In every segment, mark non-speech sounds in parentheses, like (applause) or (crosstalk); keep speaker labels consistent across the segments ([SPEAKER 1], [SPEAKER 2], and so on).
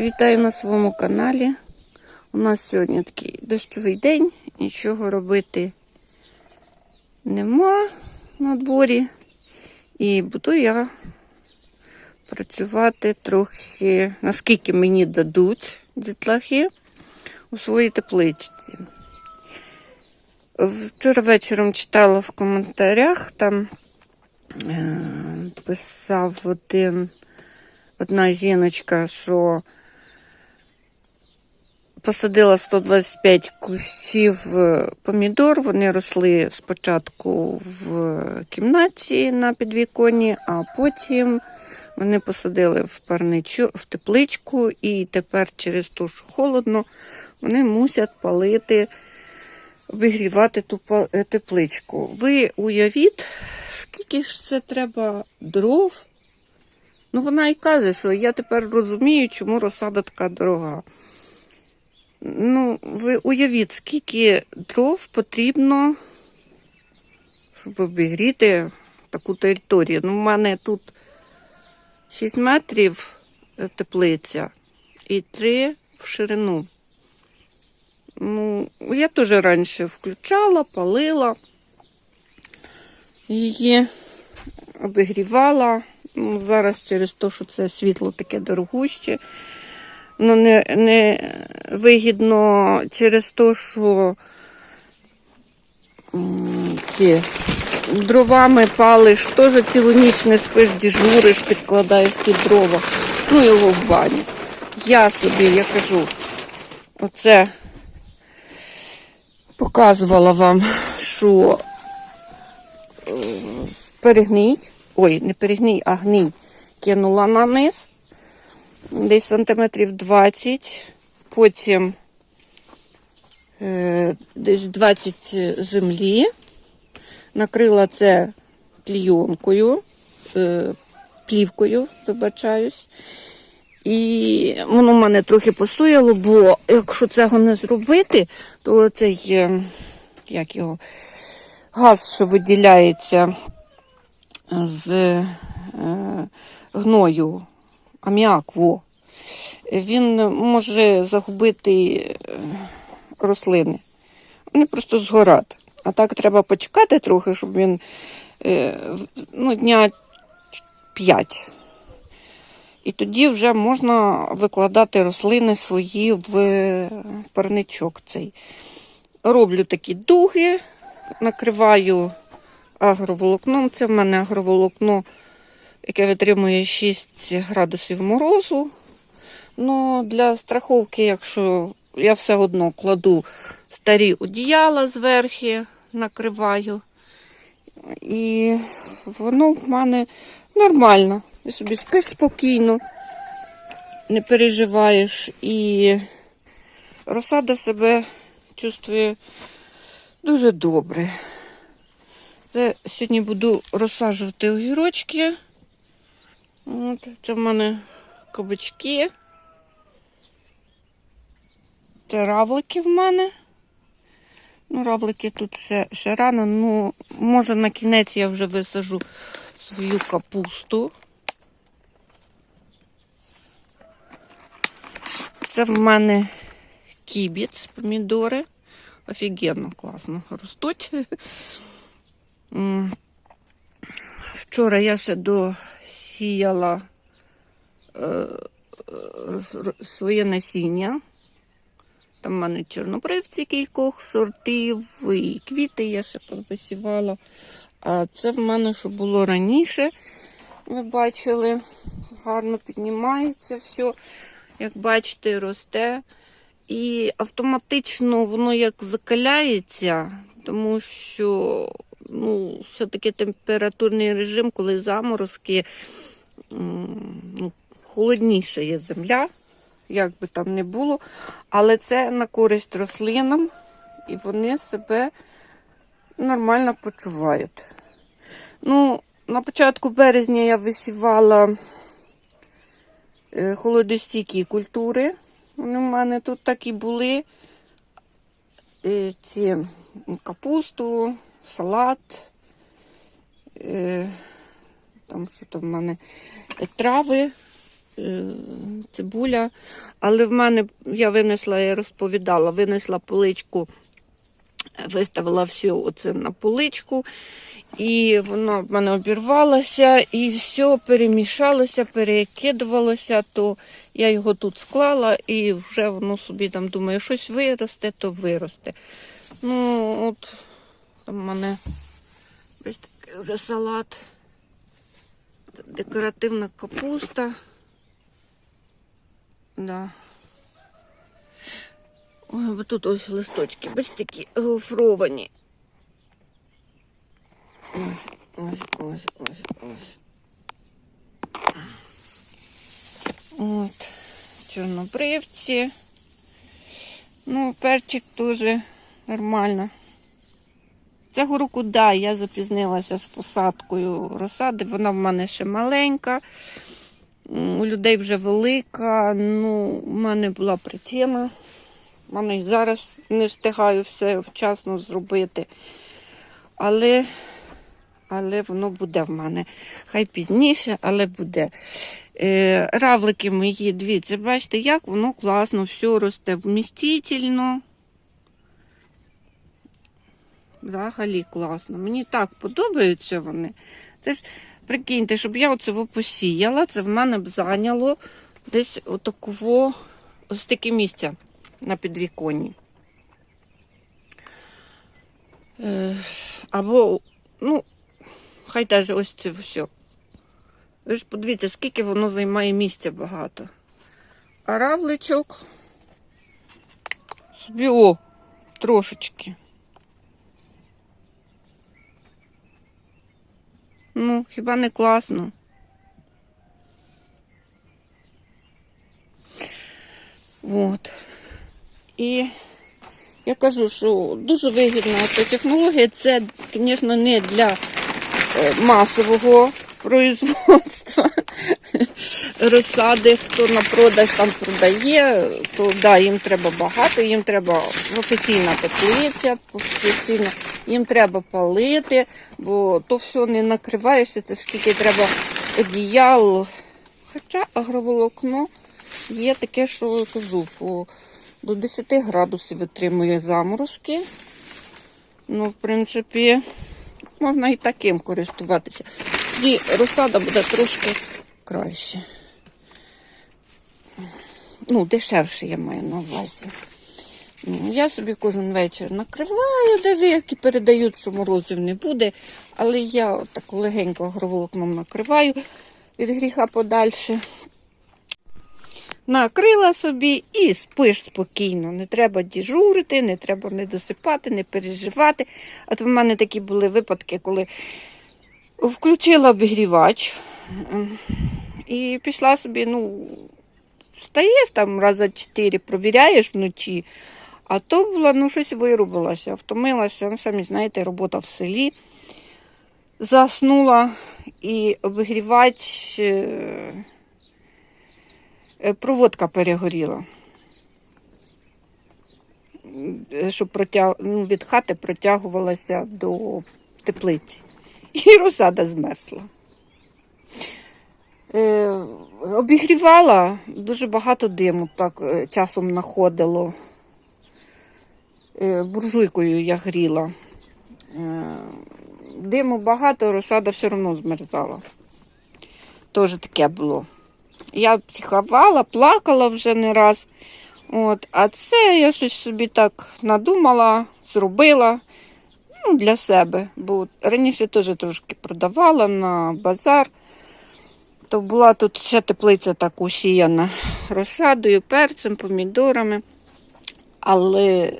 [SPEAKER 1] Вітаю на своєму каналі. У нас сьогодні такий дощовий день, нічого робити нема на дворі. І буду я працювати трохи, наскільки мені дадуть дітлахи у своїй тепличці. Вчора вечором читала в коментарях, там е, писав один, одна жіночка, що посадила 125 кущів е, помідор. Вони росли спочатку в кімнаті на підвіконні, а потім вони посадили в парничу, в тепличку, і тепер через те, що холодно, вони мусять палити, обігрівати ту е, тепличку. Ви уявіть, скільки ж це треба дров. Ну, вона і каже, що я тепер розумію, чому розсада така дорога. Ну, ви уявіть, скільки дров потрібно, щоб обігріти таку територію. Ну, в мене тут 6 метрів е, теплиця і 3 в ширину. Ну, я теж раніше включала, палила її, обігрівала. Ну, зараз через те, що це світло таке дорогуще. Ну, не, не вигідно через те, що ці дровами палиш, теж цілу ніч не спиш, дежуриш, підкладаєш ті дрова. Ну, його в баню. Я собі, я кажу, оце показувала вам, що е, перегній, ой, не перегній, а гній кинула на низ десь сантиметрів 20, потім е, десь 20 землі, накрила це клійонкою, е, плівкою, вибачаюсь. І воно в мене трохи постояло, бо якщо цього не зробити, то цей, е, як його, газ, що виділяється з е, гною, аміак, во, він може загубити е, рослини. Вони просто згорять. А так треба почекати трохи, щоб він е, ну, дня 5. І тоді вже можна викладати рослини свої в парничок цей. Роблю такі дуги, накриваю агроволокном. Це в мене агроволокно, яке витримує 6 градусів морозу. Ну, для страховки, якщо я все одно кладу старі одіяла зверху, накриваю. І воно в мене нормально. Ти собі спиш спокійно, не переживаєш. І розсада себе чувствує дуже добре. Це сьогодні буду розсаджувати огірочки. От, це в мене кабачки. Це равлики в мене. Ну, равлики тут ще, ще рано. Ну, може на кінець я вже висажу свою капусту. Це в мене кібіц, помідори. Офігенно, класно ростуть. Вчора я ще досіяла е, е, своє насіння. Там в мене чорнобривці кількох сортів, і квіти я ще висівала. А це в мене, що було раніше, ви бачили, гарно піднімається все. Як бачите, росте. І автоматично воно як закаляється, тому що ну, все-таки температурний режим, коли заморозки, ну, холодніша є земля, як би там не було. Але це на користь рослинам, і вони себе нормально почувають. Ну, на початку березня я висівала е, холодостійкі культури. Вони в мене тут так і були. Е, Ці капусту, салат, е, там що там в мене трави цибуля. Але в мене я винесла, я розповідала, винесла поличку, виставила все оце на поличку. І воно в мене обірвалося, і все перемішалося, перекидувалося, то я його тут склала, і вже воно собі там думає, щось виросте, то виросте. Ну, от там в мене ось такий вже салат. Декоративна капуста. Да. Ой, бо тут ось листочки, бачите, такі гофровані. Ось, ось, ось, ось, ось. От, чорнобривці. Ну, перчик дуже нормально. Цього року, да, я запізнилася з посадкою розсади. Вона в мене ще маленька. У людей вже велика. Ну, у мене була причина. У мене зараз не встигаю все вчасно зробити. Але, але воно буде в мене. Хай пізніше, але буде. Е, равлики мої, дивіться, бачите, як воно класно, все росте вмістительно. Взагалі класно. Мені так подобаються вони. Це ж, прикиньте, щоб я оце посіяла, це в мене б зайняло десь отакого, ось таке місця на підвіконні. Е, або, ну, хай даже ось це все. Ви ж подивіться, скільки воно займає місця багато. А равличок собі о, трошечки. Ну, хіба не класно? От. І я кажу, що дуже вигідна ця технологія. Це, звісно, не для е, масового (laughs) производства (laughs) розсади, хто на продаж там продає, то да, їм треба багато, їм треба професійна теплиця, професійно, їм треба палити, бо то все не накриваєшся, це скільки треба одіял. Хоча агроволокно є таке, що кажу, до 10 градусів витримує заморозки. Ну, в принципі, можна і таким користуватися. Тоді розсада буде трошки краще. Ну, дешевше я маю на увазі. Ну, Я собі кожен вечір накриваю, навіть як і передають, що морозів не буде. Але я так легенько агроволокном накриваю від гріха подальше. Накрила собі і спиш спокійно. Не треба діжурити, не треба не досипати, не переживати. От в мене такі були випадки, коли включила обігрівач ем, і пішла собі, ну, встаєш там раза чотири, провіряєш вночі, а то була, ну, щось вирубилася, втомилася, ну, самі знаєте, робота в селі. Заснула і обігрівач, е, е, проводка перегоріла. Е, Щоб протяг... ну, від хати протягувалася до теплиці. І розсада змерзла. Е, обігрівала, дуже багато диму так е, часом находило. Е, буржуйкою я гріла. Е, диму багато, розсада все одно змерзала. Теж таке було. Я психувала, плакала вже не раз. От, а це я щось собі так надумала, зробила ну, для себе. Бо раніше теж трошки продавала на базар. То була тут ще теплиця так усіяна розсадою, перцем, помідорами. Але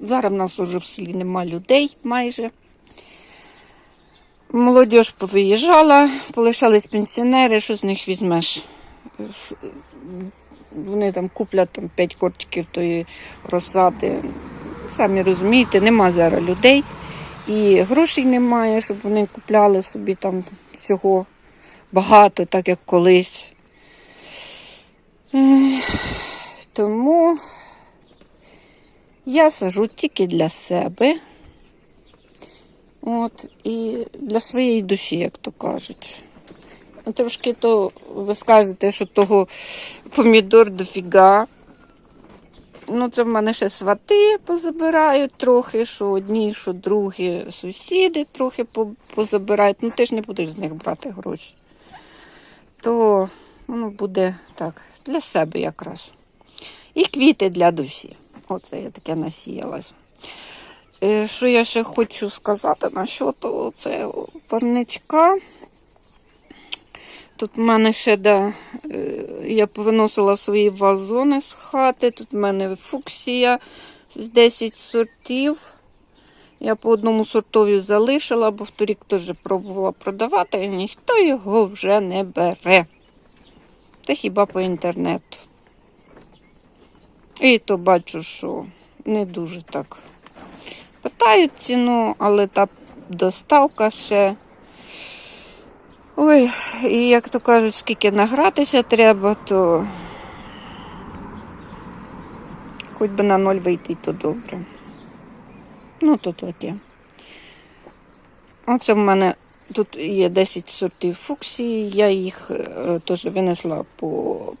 [SPEAKER 1] зараз в нас уже в селі нема людей майже. Молодіж повиїжджала, полишались пенсіонери, що з них візьмеш? Вони там куплять там, 5 корчиків тої розсади. Самі розумієте, нема зараз людей. І грошей немає, щоб вони купляли собі там всього багато, так як колись. Тому я сажу тільки для себе. От, і для своєї душі, як то кажуть. Трошки то ви скажете, що того помідор дофіга. Ну, це в мене ще свати позабирають трохи, що одні, що другі сусіди трохи позабирають. Ну, ти ж не будеш з них брати гроші. То ну, буде так, для себе якраз. І квіти для душі. Оце я таке насіялась. Е, Що я ще хочу сказати насчет цього парничка. Тут в мене ще да, е, я повиносила свої вазони з хати. Тут в мене фуксія з 10 сортів. Я по одному сортові залишила, бо вторік теж пробувала продавати, і ніхто його вже не бере. Та хіба по інтернету. І то бачу, що не дуже так питають ціну, але та доставка ще. Ой, і як то кажуть, скільки награтися треба, то хоч би на ноль вийти, то добре. Ну, то таке. Оце в мене тут є 10 сортів фуксії, я їх е, теж винесла,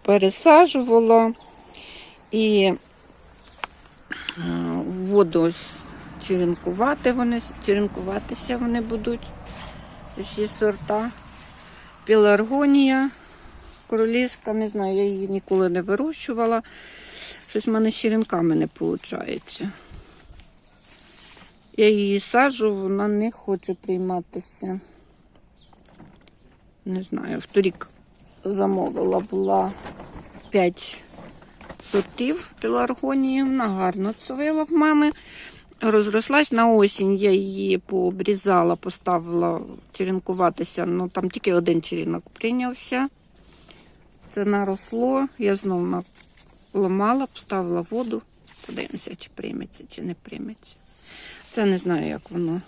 [SPEAKER 1] пересаджувала і е, воду ось черенкувати вони, черенкуватися вони будуть. Всі сорта. Піларгонія, королівська, не знаю, я її ніколи не вирощувала. Щось в мене з черенками не виходить. Я її саджу, вона не хоче прийматися. Не знаю, вторік замовила була 5 сортів піларгонії. Вона гарно цвила в мене. Розрослась на осінь, я її пообрізала, поставила черенкуватися. Ну там тільки один черенок прийнявся. Це наросло. Я знову ламала, поставила воду. Подивимося, чи прийметься, чи не прийметься. Це не знаю, як воно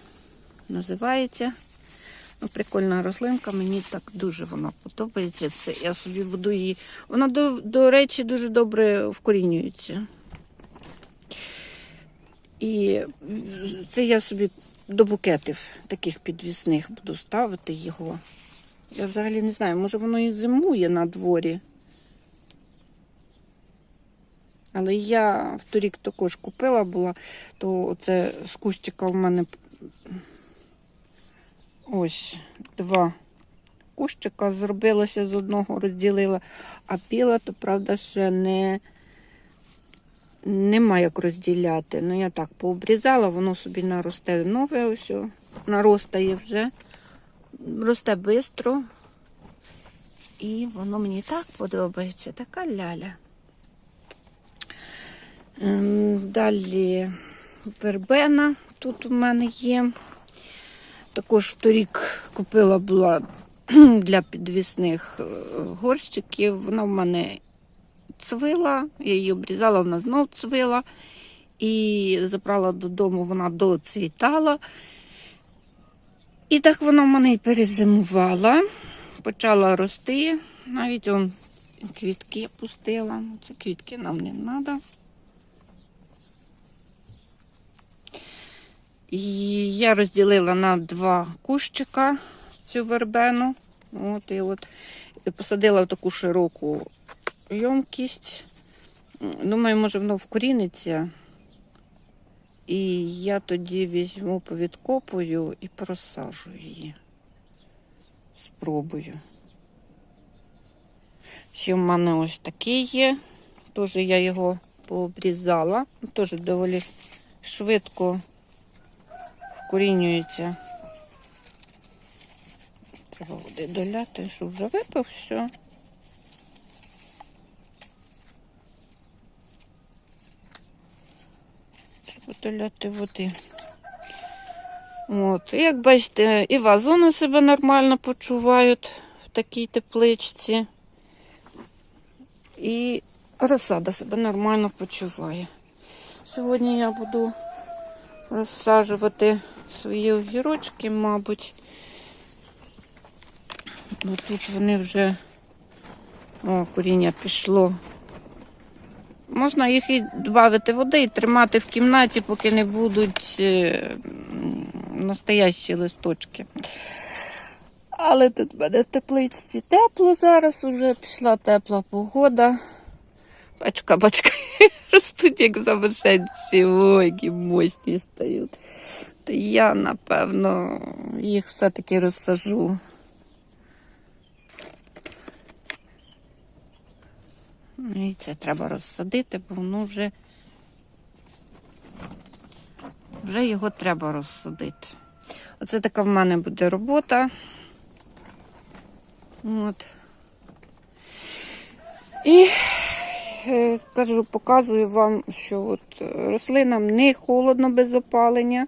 [SPEAKER 1] називається. Ну, Прикольна рослинка, мені так дуже вона подобається. Це я собі буду її. Вона, до, до речі, дуже добре вкорінюється. І це я собі до букетів таких підвісних буду ставити його. Я взагалі не знаю, може воно і зимує на дворі. Але я вторік також купила була, то це з кущика в мене ось два кущика зробилося з одного, розділила, а біла, то правда, ще не. Нема як розділяти. Ну, я так пообрізала, воно собі наросте нове, ось наростає вже. Росте швидко. І воно мені так подобається, така ляля. Ем, Далі вербена тут у мене є. Також торік купила була (clears throat) для підвісних е, горщиків. Вона в мене цвила, я її обрізала, вона знов цвила. І забрала додому, вона доцвітала. І так вона в мене і перезимувала. Почала рости. Навіть он квітки пустила. Це квітки нам не треба. І я розділила на два кущика цю вербену. От, і от і посадила в таку широку ємкість. Думаю, може, воно вкоріниться. І я тоді візьму, повідкопую і просажу її. Спробую. Ще в мене ось такий є. Теж я його пообрізала. Теж доволі швидко вкорінюється. Треба води доляти, щоб вже випив все. Треба доляти води. От, як бачите, і вазони себе нормально почувають в такій тепличці. І розсада себе нормально почуває. Сьогодні я буду розсаджувати свої огірочки, мабуть. Бо тут вони вже о, коріння пішло. Можна їх і додати води і тримати в кімнаті, поки не будуть е, настоящі листочки. Але тут в мене в тепличці тепло зараз уже пішла тепла погода. Бачка, бачка, ростуть як замишенці, ой, які мощні стають. То я, напевно, їх все-таки розсажу. Ну, І це треба розсадити, бо воно вже, вже його треба розсадити. Оце така в мене буде робота. От. І кажу, показую вам, що от е, рослинам не холодно без опалення.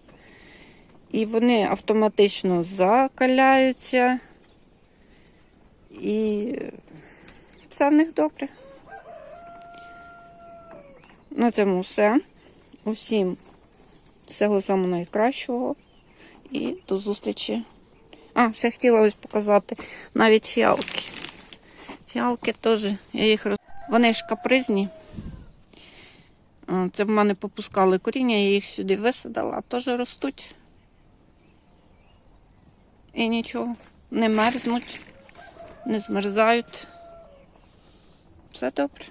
[SPEAKER 1] І вони автоматично закаляються. І все в них добре. На цьому все. Усім всього самого найкращого. І до зустрічі. А, ще хотіла ось показати навіть фіалки. Фіалки теж, я їх роз... Вони ж капризні. Це в мене попускали коріння, я їх сюди висадила, а теж ростуть. І нічого, не мерзнуть, не змерзають. Все добре.